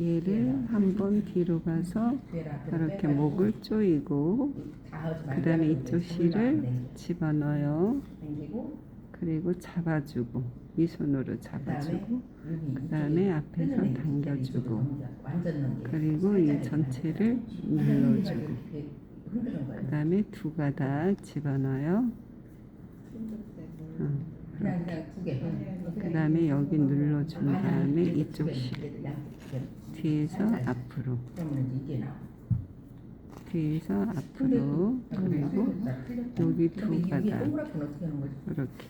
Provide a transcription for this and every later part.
얘를 한번 뒤로 가서 이렇게 목을 조이고 그 다음에 이쪽 실을 집어넣어요. 그리고 잡아주고 이 손으로 잡아주고 그 다음에 앞에서 당겨주고. 그리고 이 전체를 눌러주고. 그 다음에 두 가닥 집어넣어요. 어, 그 다음에 여기 눌러준 다음에 이쪽 실 뒤에서 앞으로. 뒤에서 앞으로 그리고 여기 두 가닥. 이렇게.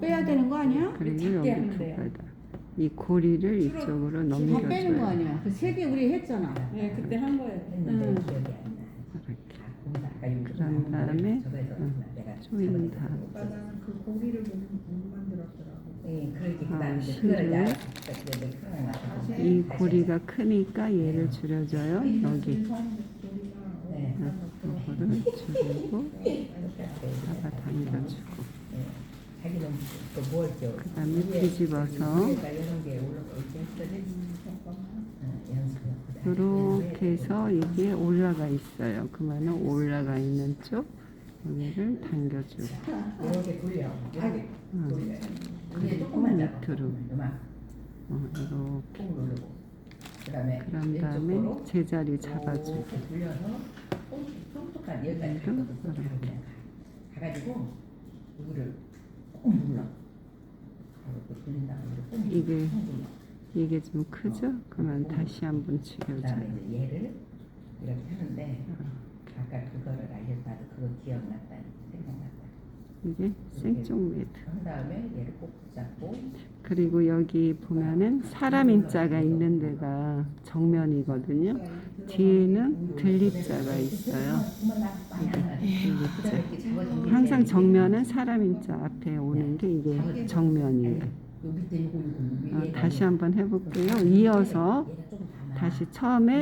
빼야 되는 거 아니야? 그리고 여기 두 가닥. 이 고리를 이쪽으로 다 빼는 거 넘겨줘요. 아니야? 그 세 개 우리 했잖아. 네, 그때 한 거예요. 이렇게. 그런 다음에 조인 다음 나는 그 고기를 못, 못 만들었 더라고. 아, 실을 이 고리가 크니까 얘를 줄여줘요. 여기 네. 이거를 줄이고 잡아 당겨주고 했죠? 그다음에 뒤집어서 이렇게 해서 이게 올라가 있어요. 그러면 올라가 있는 쪽 여기를 당겨주고 응. 밑으로 어, 이렇게. 그다음에 그런 다음에 제자리 잡아주고 이렇게 돌려서 톡톡한 여기까지 이렇게. 가. 눌러. 다음에 이렇게 꾹 이게. 이게 좀 크죠? 그러면 다시 한번 죽여줘요. 얘를 이렇게 하는데 아까 그거를 알렸다도 그거 기억났다 생각났다. 이게 생쪽 매드. 그 다음에 얘를 꼭 붙잡고 그리고 여기 보면은 사람 인자가 있는 데가 정면이거든요. 뒤에는 들립자가 있어요. 들립자. 항상 정면은 사람 인자 앞에 오는 게 이게 정면이에요. 어, 다시 한번 해볼게요. 이어서 다시 처음에